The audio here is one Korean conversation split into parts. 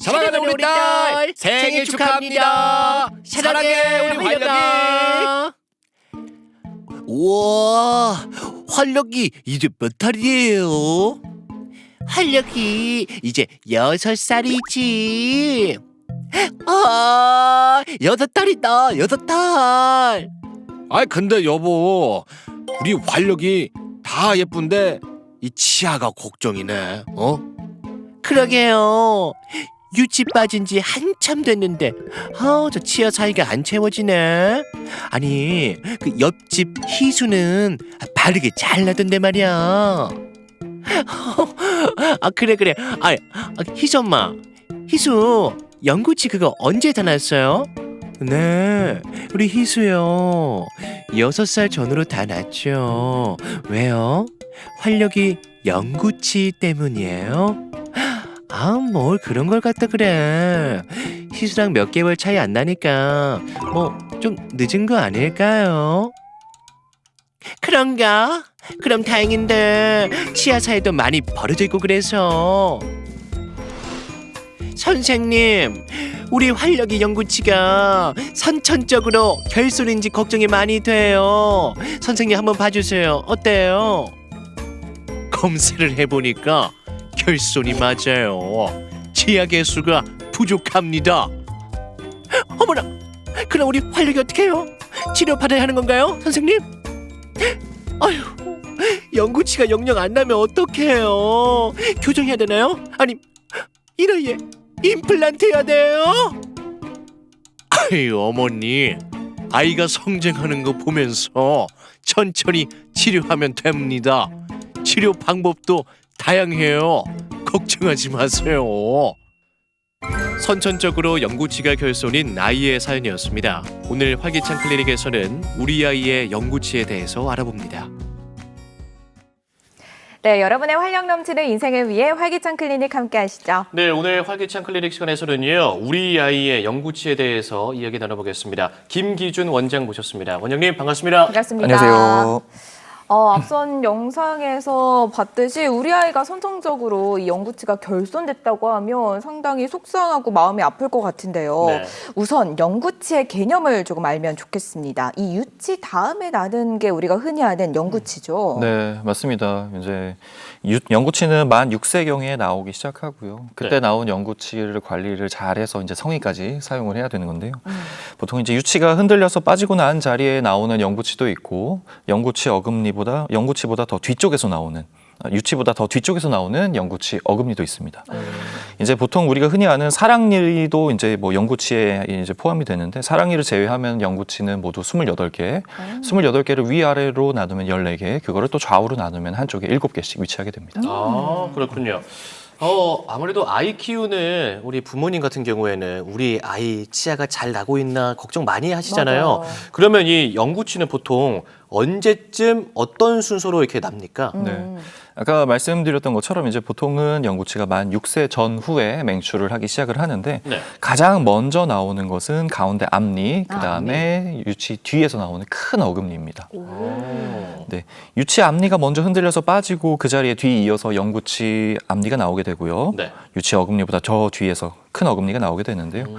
사랑하는 우리 딸 생일 축하합니다. 사랑해 우리 활력이. 우와, 활력이 이제 몇 살이에요? 활력이 이제 여섯 살이지. 아, 여섯 달이다, 여섯 달. 아이 근데 여보 우리 활력이 다 예쁜데 이 치아가 걱정이네. 어? 그러게요. 유치 빠진 지 한참 됐는데, 아, 저 치아 사이가 안 채워지네. 아니, 그 옆집 희수는 바르게 잘라던데 말이야. 아, 그래, 그래. 아, 아, 희수 엄마. 희수, 연구치 그거 언제 다 났어요? 네, 우리 희수요. 여섯 살 전으로 다 났죠. 왜요? 활력이 연구치 때문이에요? 아, 뭘 그런 걸 갖다 그래. 희수랑 몇 개월 차이 안 나니까 뭐 좀 늦은 거 아닐까요? 그런가? 그럼 다행인데 치아 사이도 많이 벌어져 있고 그래서 선생님, 우리 활력이 연구치가 선천적으로 결손인지 걱정이 많이 돼요. 선생님 한번 봐주세요. 어때요? 검사를 해보니까 결손이 맞아요. 치아 개수가 부족합니다. 어머나, 그럼 우리 활력이 어떻게 해요? 치료 받아야 하는 건가요, 선생님? 아휴, 연구치가 영영 안 나면 어떡해요? 교정해야 되나요? 아니, 이 나이에 임플란트 해야 돼요? 아유, 어머니, 아이가 성장하는 거 보면서 천천히 치료하면 됩니다. 치료 방법도 다양해요. 걱정하지 마세요. 선천적으로 영구치가 결손인 아이의 사연이었습니다. 오늘 활기찬 클리닉에서는 우리 아이의 영구치에 대해서 알아봅니다. 네, 여러분의 활력 넘치는 인생을 위해 활기찬 클리닉 함께 하시죠. 네, 오늘 활기찬 클리닉 시간에서는요. 우리 아이의 영구치에 대해서 이야기 나눠보겠습니다. 김기준 원장 모셨습니다. 원장님 반갑습니다. 반갑습니다. 안녕하세요. 어, 앞선 영상에서 봤듯이 우리 아이가 선정적으로 이 영구치가 결손됐다고 하면 상당히 속상하고 마음이 아플 것 같은데요. 네. 우선 영구치의 개념을 조금 알면 좋겠습니다. 이 유치 다음에 나는 게 우리가 흔히 아는 영구치죠. 네, 맞습니다. 이제 유- 연구치는 만 6세경에 나오기 시작하고요. 그때 네. 나온 연구치를 관리를 잘해서 이제 성인까지 사용을 해야 되는 건데요. 음. 보통 이제 유치가 흔들려서 빠지고 난 자리에 나오는 연구치도 있고 연구치 어금니 보다 연구치보다 더 뒤쪽에서 나오는 아, 유치보다 더 뒤쪽에서 나오는 연구치 어금니도 있습니다. 이제 보통 우리가 흔히 아는 사랑니도 이제 뭐 연구치에 이제 포함이 되는데 사랑니를 제외하면 연구치는 모두 28개, 28개를 위아래로 나누면 14개, 그거를 또 좌우로 나누면 한쪽에 7개씩 위치하게 됩니다. 아 그렇군요. 어 아무래도 아이 키우는 우리 부모님 같은 경우에는 우리 아이 치아가 잘 나고 있나 걱정 많이 하시잖아요. 맞아요. 그러면 이 영구치는 보통 언제쯤 어떤 순서로 이렇게 납니까? 음. 네. 아까 말씀드렸던 것처럼 이제 보통은 연구치가 만 6세 전후에 맹출을 하기 시작을 하는데 네. 가장 먼저 나오는 것은 가운데 앞니, 아, 그 다음에 유치 뒤에서 나오는 큰 어금니입니다. 오. 네, 유치 앞니가 먼저 흔들려서 빠지고 그 자리에 뒤 이어서 영구치 앞니가 나오게 되고요. 네. 유치 어금니보다 저 뒤에서 큰 어금니가 나오게 되는데요. 음.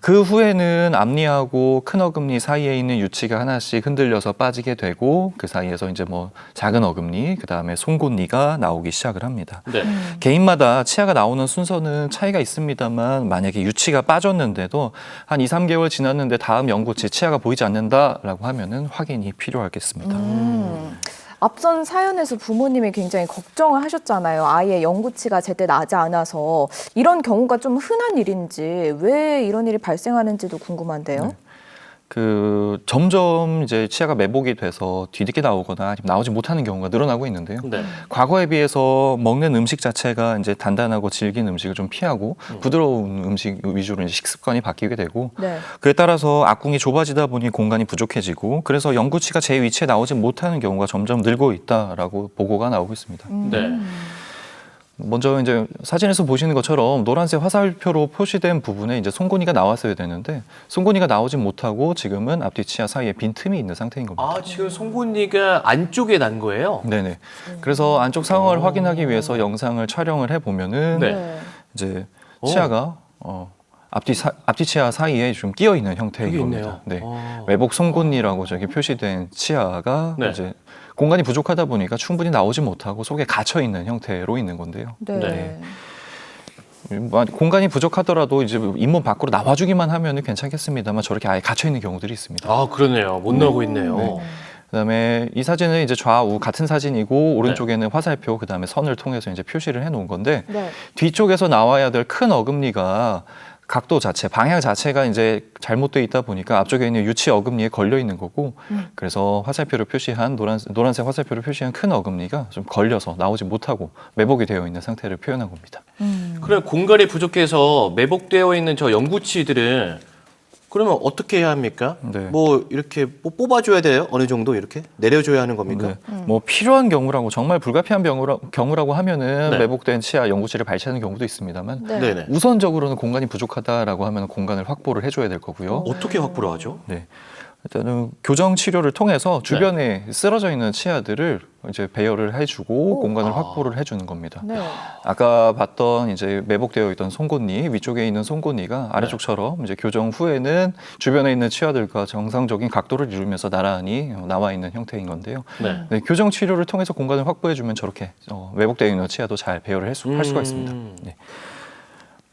그 후에는 앞니하고 큰 어금니 사이에 있는 유치가 하나씩 흔들려서 빠지게 되고 그 사이에서 이제 뭐 작은 어금니, 그 다음에 송곳니가 나오기 시작을 합니다. 네. 음. 개인마다 치아가 나오는 순서는 차이가 있습니다만 만약에 유치가 빠졌는데도 한 2, 3개월 지났는데 다음 연구치 치아가 보이지 않는다라고 하면은 확인이 필요하겠습니다. 음. 앞선 사연에서 부모님이 굉장히 걱정을 하셨잖아요. 아이의 영구치가 제때 나지 않아서 이런 경우가 좀 흔한 일인지 왜 이런 일이 발생하는지도 궁금한데요. 네. 그 점점 이제 치아가 매복이 돼서 뒤늦게 나오거나 아니면 나오지 못하는 경우가 늘어나고 있는데요. 네. 과거에 비해서 먹는 음식 자체가 이제 단단하고 질긴 음식을 좀 피하고 음. 부드러운 음식 위주로 이제 식습관이 바뀌게 되고 네. 그에 따라서 악궁이 좁아지다 보니 공간이 부족해지고 그래서 영구치가 제 위치에 나오지 못하는 경우가 점점 늘고 있다라고 보고가 나오고 있습니다. 음. 네. 먼저 이제 사진에서 보시는 것처럼 노란색 화살표로 표시된 부분에 이제 송곳니가 나왔어야 되는데 송곳니가 나오지 못하고 지금은 앞뒤 치아 사이에 빈 틈이 있는 상태인 겁니다. 아 지금 송곳니가 안쪽에 난 거예요? 네네. 그래서 안쪽 상황을 오. 확인하기 위해서 영상을 촬영을 해 보면은 네. 네. 이제 오. 치아가 어, 앞뒤 사, 앞뒤 치아 사이에 좀 끼어 있는 형태인 여기 겁니다. 있네요. 네. 어. 외복 송곳니라고 저기 표시된 치아가 네. 이제 공간이 부족하다 보니까 충분히 나오지 못하고 속에 갇혀 있는 형태로 있는 건데요. 네. 네. 뭐 공간이 부족하더라도 이제 잇몸 밖으로 나와주기만 하면 괜찮겠습니다만 저렇게 아예 갇혀 있는 경우들이 있습니다. 아 그러네요. 못 나오고 있네요. 네. 그다음에 이 사진은 이제 좌우 같은 사진이고 오른쪽에는 화살표 그다음에 선을 통해서 이제 표시를 해놓은 건데 네. 뒤쪽에서 나와야 될 큰 어금니가 각도 자체, 방향 자체가 이제 잘못돼 있다 보니까 앞쪽에 있는 유치 어금니에 걸려 있는 거고, 음. 그래서 화살표를 표시한 노란 노란색 화살표를 표시한 큰 어금니가 좀 걸려서 나오지 못하고 매복이 되어 있는 상태를 표현한 겁니다. 음. 그럼 공간이 부족해서 매복되어 있는 저 영구치들은 그러면 어떻게 해야 합니까? 네. 뭐 이렇게 뭐 뽑아줘야 돼요? 어느 정도 이렇게 내려줘야 하는 겁니까? 네. 뭐 필요한 경우라고 정말 불가피한 경우라, 경우라고 하면은 네. 매복된 치아 영구치를 발치하는 경우도 있습니다만 네. 네네. 우선적으로는 공간이 부족하다라고 하면 공간을 확보를 해줘야 될 거고요. 어떻게 확보를 하죠? 네. 일단은 교정 치료를 통해서 주변에 쓰러져 있는 치아들을 이제 배열을 해주고 오. 공간을 아. 확보를 해주는 겁니다. 네. 아까 봤던 이제 매복되어 있던 송곳니 위쪽에 있는 송곳니가 아래쪽처럼 이제 교정 후에는 주변에 있는 치아들과 정상적인 각도를 이루면서 나란히 어, 나와 있는 형태인 건데요. 네. 네, 교정 치료를 통해서 공간을 확보해주면 저렇게 어, 매복되어 있는 치아도 잘 배열을 할, 수, 할 수가 있습니다. 음. 네.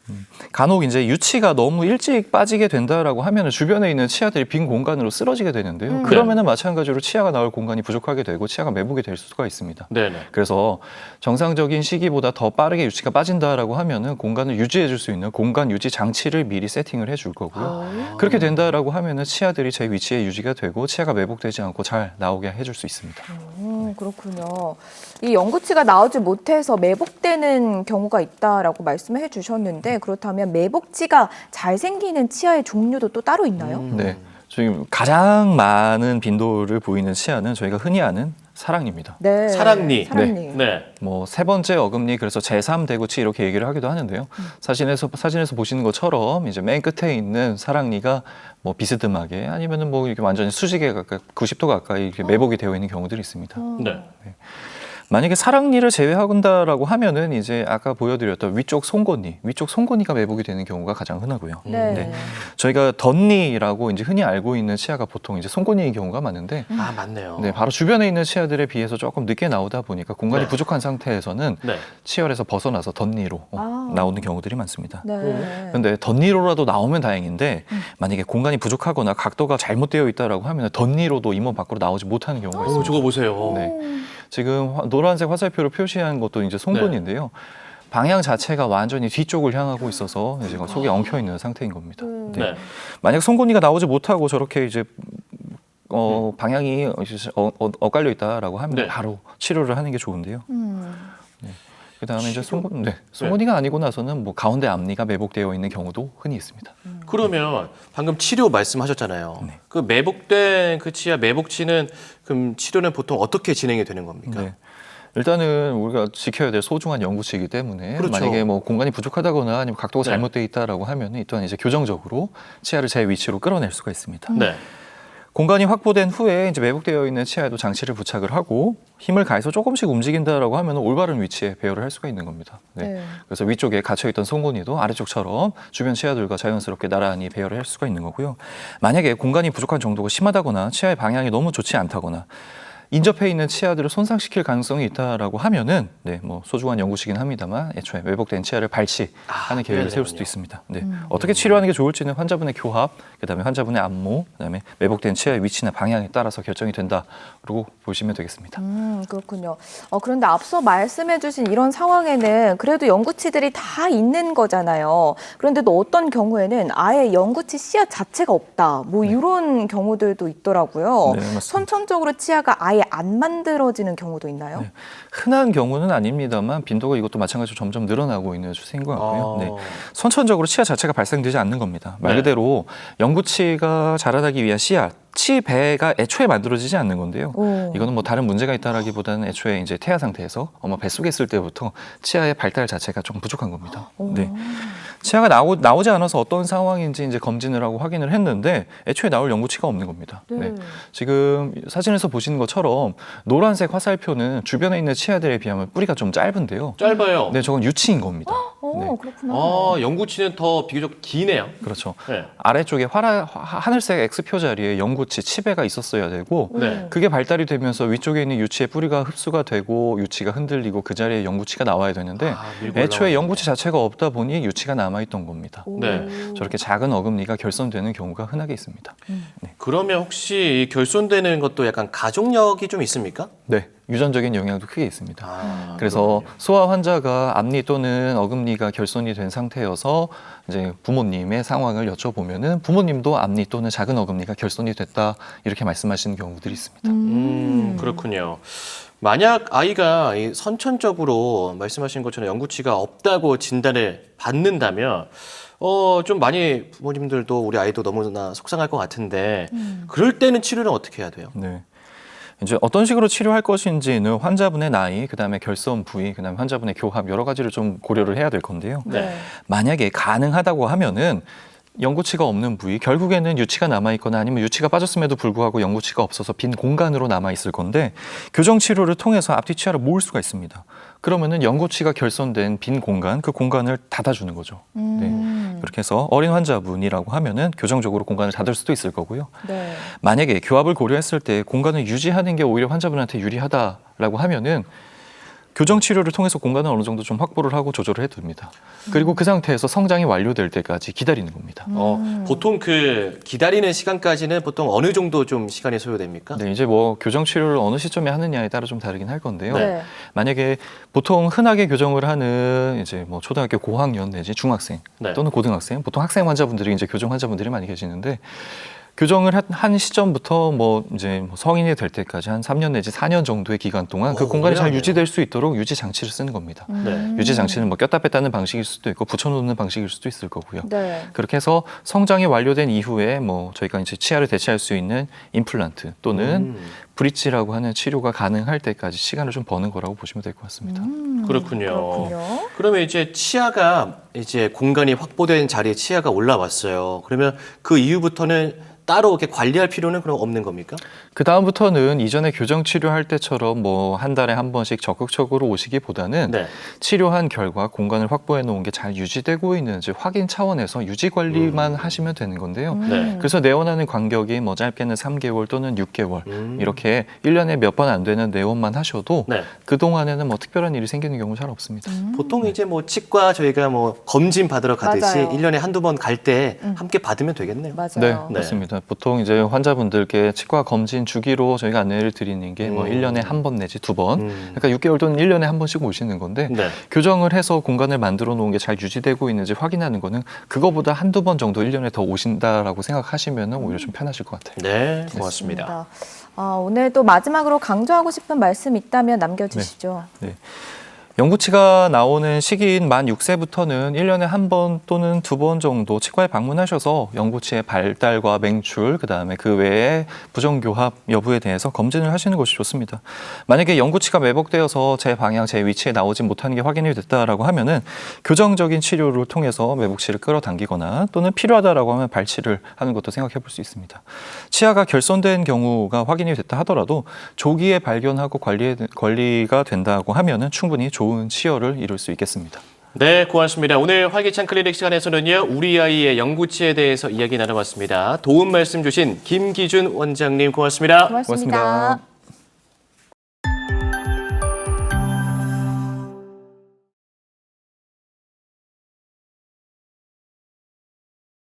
음, 간혹 이제 유치가 너무 일찍 빠지게 된다라고 하면 주변에 있는 치아들이 빈 공간으로 쓰러지게 되는데요. 음. 그러면은 마찬가지로 치아가 나올 공간이 부족하게 되고 치아가 매복이 될 수가 있습니다. 네네. 그래서 정상적인 시기보다 더 빠르게 유치가 빠진다라고 하면은 공간을 유지해 줄 수 있는 공간 유지 장치를 미리 세팅을 해 줄 거고요. 아. 그렇게 된다라고 하면은 치아들이 제 위치에 유지가 되고 치아가 매복되지 않고 잘 나오게 해줄 수 있습니다. 음, 그렇군요. 이 영구치가 나오지 못해서 매복되는 경우가 있다라고 말씀해 주셨는데 그렇다면 매복치가 잘 생기는 치아의 종류도 또 따로 있나요? 음. 네. 지금 가장 많은 빈도를 보이는 치아는 저희가 흔히 아는 사랑니입니다. 네. 사랑니. 사랑니. 네. 뭐 세 번째 어금니 그래서 제3 대구치 이렇게 얘기를 하기도 하는데요. 사진에서 사진에서 보시는 것처럼 이제 맨 끝에 있는 사랑니가 뭐 비스듬하게 아니면은 뭐 이렇게 완전히 수직에 가까이 90도 가까이 이렇게 매복이 되어 있는 경우들이 있습니다. 어. 네. 만약에 사랑니를 제외한다라고 하면은 이제 아까 보여드렸던 위쪽 송곳니, 위쪽 송곳니가 매복이 되는 경우가 가장 흔하고요. 네. 네. 저희가 덧니라고 이제 흔히 알고 있는 치아가 보통 이제 송곳니인 경우가 많은데 아 맞네요. 네, 바로 주변에 있는 치아들에 비해서 조금 늦게 나오다 보니까 공간이 네. 부족한 상태에서는 네. 치열에서 벗어나서 덧니로 어, 아. 나오는 경우들이 많습니다. 네. 근데 덧니로라도 나오면 다행인데 음. 만약에 공간이 부족하거나 각도가 잘못되어 있다라고 하면 덧니로도 잇몸 밖으로 나오지 못하는 경우가 오 있습니다. 저거 보세요. 네. 지금 화- 노란색 화살표로 표시한 것도 이제 송곳니인데요. 방향 자체가 완전히 뒤쪽을 향하고 있어서 이제 속이 엉켜 있는 상태인 겁니다. 음. 네. 만약 송곳니가 나오지 못하고 저렇게 이제 어, 방향이 이제 어, 어, 엇갈려 있다라고 하면 네. 바로 치료를 하는 게 좋은데요. 음. 그 다음에 이제 치료? 송곳, 네. 송곳니가 아니고 나서는 뭐 가운데 앞니가 매복되어 있는 경우도 흔히 있습니다. 그러면 방금 치료 말씀하셨잖아요. 네. 그 매복된 그 치아 매복치는 그럼 치료는 보통 어떻게 진행이 되는 겁니까? 네. 일단은 우리가 지켜야 될 소중한 연구치이기 때문에 그렇죠. 만약에 뭐 공간이 부족하다거나 아니면 각도가 네. 잘못되어 있다라고 하면 이 또한 이제 교정적으로 치아를 제 위치로 끌어낼 수가 있습니다. 네. 공간이 확보된 후에 이제 매복되어 있는 치아에도 장치를 부착을 하고 힘을 가해서 조금씩 움직인다라고 하면 올바른 위치에 배열을 할 수가 있는 겁니다. 네. 네. 그래서 위쪽에 갇혀 있던 송곳니도 아래쪽처럼 주변 치아들과 자연스럽게 나란히 배열을 할 수가 있는 거고요. 만약에 공간이 부족한 정도가 심하다거나 치아의 방향이 너무 좋지 않다거나 인접해 있는 치아들을 손상시킬 가능성이 있다라고 하면은 네, 뭐 소중한 연구시긴 합니다만 애초에 매복된 치아를 발치하는 아, 계획을 세울 수도. 있습니다. 네. 어떻게 치료하는 게 좋을지는 환자분의 교합, 그다음에 환자분의 안모, 그다음에 매복된 치아의 위치나 방향에 따라서 결정이 된다라고 보시면 되겠습니다. 음, 그렇군요. 어, 그런데 앞서 말씀해주신 이런 상황에는 그래도 연구치들이 다 있는 거잖아요. 그런데도 어떤 경우에는 아예 연구치 씨앗 자체가 없다. 뭐 이런 경우들도 있더라고요. 네, 맞습니다. 선천적으로 치아가 아예 안 만들어지는 경우도 있나요? 네. 흔한 경우는 아닙니다만 빈도가 이것도 마찬가지로 점점 늘어나고 있는 추세인 것 같고요. 아. 네. 선천적으로 치아 자체가 발생되지 않는 겁니다. 말 네. 그대로 영구치가 자라나기 위한 씨앗, 치배가 애초에 만들어지지 않는 건데요. 오. 이거는 뭐 다른 문제가 있다라기보다는 애초에 이제 태아 상태에서 엄마 뱃속에 있을 때부터 치아의 발달 자체가 좀 부족한 겁니다. 오. 네. 치아가 나오, 나오지 않아서 어떤 상황인지 이제 검진을 하고 확인을 했는데 애초에 나올 연구치가 없는 겁니다. 네. 지금 사진에서 보시는 것처럼 노란색 화살표는 주변에 있는 치아들에 비하면 뿌리가 좀 짧은데요. 짧아요. 네, 저건 유치인 겁니다. 어, 네. 그렇구나. 아, 영구치는 더 비교적 기네요. 그렇죠. 네. 아래쪽에 화라, 화- 하늘색 X표 자리에 연구치 치배가 있었어야 되고 네. 그게 발달이 되면서 위쪽에 있는 유치의 뿌리가 흡수가 되고 유치가 흔들리고 그 자리에 연구치가 나와야 되는데 아, 밀고 애초에 올라가네. 연구치 자체가 없다 보니 유치가 남아 있던 겁니다. 오. 네. 저렇게 작은 어금니가 결손되는 경우가 흔하게 있습니다. 그러면 혹시 이 결손되는 것도 약간 가족력이 좀 있습니까? 네, 유전적인 영향도 크게 있습니다. 아, 그래서 그렇군요. 소아 환자가 앞니 또는 어금니가 결손이 된 상태여서 이제 부모님의 상황을 여쭤보면은 부모님도 앞니 또는 작은 어금니가 결손이 됐다 이렇게 말씀하시는 경우들이 있습니다. 음, 그렇군요. 만약 아이가 이 선천적으로 말씀하신 것처럼 영구치가 없다고 진단을 받는다면 어, 좀 많이 부모님들도 우리 아이도 너무나 속상할 것 같은데 그럴 때는 치료는 어떻게 해야 돼요? 네. 이제 어떤 식으로 치료할 것인지는 환자분의 나이, 그다음에 결손 부위, 그다음에 환자분의 교합 여러 가지를 좀 고려를 해야 될 건데요. 네. 만약에 가능하다고 하면은 영구치가 없는 부위, 결국에는 유치가 남아 있거나 아니면 유치가 빠졌음에도 불구하고 영구치가 없어서 빈 공간으로 남아 있을 건데 교정 치료를 통해서 앞뒤 치아를 모을 수가 있습니다. 그러면은 영구치가 결손된 빈 공간, 그 공간을 닫아주는 거죠. 음. 네. 그렇게 해서 어린 환자분이라고 하면은 교정적으로 공간을 닫을 수도 있을 거고요. 네. 만약에 교합을 고려했을 때 공간을 유지하는 게 오히려 환자분한테 유리하다라고 하면은 교정 치료를 통해서 공간을 어느 정도 좀 확보를 하고 조절을 해둡니다. 그리고 그 상태에서 성장이 완료될 때까지 기다리는 겁니다. 어, 보통 그 기다리는 시간까지는 보통 어느 정도 좀 시간이 소요됩니까? 네, 이제 뭐 교정 치료를 어느 시점에 하느냐에 따라 좀 다르긴 할 건데요. 네. 만약에 보통 흔하게 교정을 하는 이제 뭐 초등학교 고학년 내지 중학생 네. 또는 고등학생, 보통 학생 환자분들이 이제 교정 환자분들이 많이 계시는데 교정을 한, 한 시점부터 뭐 이제 뭐 성인이 될 때까지 한 3년 내지 4년 정도의 기간 동안 그 어, 공간이 잘. 유지될 수 있도록 유지 장치를 쓰는 겁니다. 음. 유지 장치는 뭐 꼈다 뺐다는 방식일 수도 있고 붙여놓는 방식일 수도 있을 거고요. 네. 그렇게 해서 성장이 완료된 이후에 뭐 저희가 이제 치아를 대체할 수 있는 임플란트 또는 음, 브릿지라고 하는 치료가 가능할 때까지 시간을 좀 버는 거라고 보시면 될 것 같습니다. 음. 그렇군요. 그렇군요. 그러면 이제 치아가 이제 공간이 확보된 자리에 치아가 올라왔어요. 그러면 그 이후부터는 따로 이렇게 관리할 필요는 그럼 없는 겁니까? 그 다음부터는 이전에 교정 치료할 때처럼 뭐 한 달에 한 번씩 적극적으로 오시기보다는 네. 치료한 결과 공간을 확보해 놓은 게 잘 유지되고 있는지 확인 차원에서 유지 관리만 하시면 되는 건데요. 네. 그래서 내원하는 간격이 뭐 짧게는 3개월 또는 6개월 음. 이렇게 1년에 몇 번 안 되는 내원만 하셔도 네. 그동안에는 뭐 특별한 일이 생기는 경우 잘 없습니다. 보통 이제 뭐 치과 저희가 뭐 검진 받으러 가듯이 맞아요. 일년에 한두 번 갈 때 음. 함께 받으면 되겠네요. 맞아요. 네, 네. 맞습니다. 보통 이제 환자분들께 치과 검진 주기로 저희가 안내를 드리는 게 뭐 음. 일 1년에 한 번 내지 두 번. 음. 그러니까 6개월 또는 1년에 한 번씩 오시는 건데 네. 교정을 해서 공간을 만들어 놓은 게 잘 유지되고 있는지 확인하는 거는 그거보다 한두 번 정도 1년에 더 오신다라고 생각하시면 오히려 좀 편하실 것 같아요. 네, 고맙습니다. 좋습니다. 아, 오늘 또 마지막으로 강조하고 싶은 말씀 있다면 남겨주시죠. 네. 영구치가 나오는 시기인 만 6세부터는 1년에 한 번 또는 두 번 정도 치과에 방문하셔서 영구치의 발달과 맹출, 그다음에 그 외에 부정교합 여부에 대해서 검진을 하시는 것이 좋습니다. 만약에 영구치가 매복되어서 제 방향, 제 위치에 나오지 못하는 게 확인이 됐다라고 하면은 교정적인 치료를 통해서 매복치를 끌어당기거나 또는 필요하다라고 하면 발치를 하는 것도 생각해 볼 수 있습니다. 치아가 결손된 경우가 확인이 됐다 하더라도 조기에 발견하고 관리 관리가 된다고 하면은 충분히 좋은 치여를 이룰 수 있겠습니다. 네, 고맙습니다. 오늘 활기찬 클리닉 시간에서는요, 우리 아이의 영구치에 대해서 이야기 나눠봤습니다. 도움 말씀 주신 김기준 원장님 고맙습니다. 고맙습니다. 고맙습니다.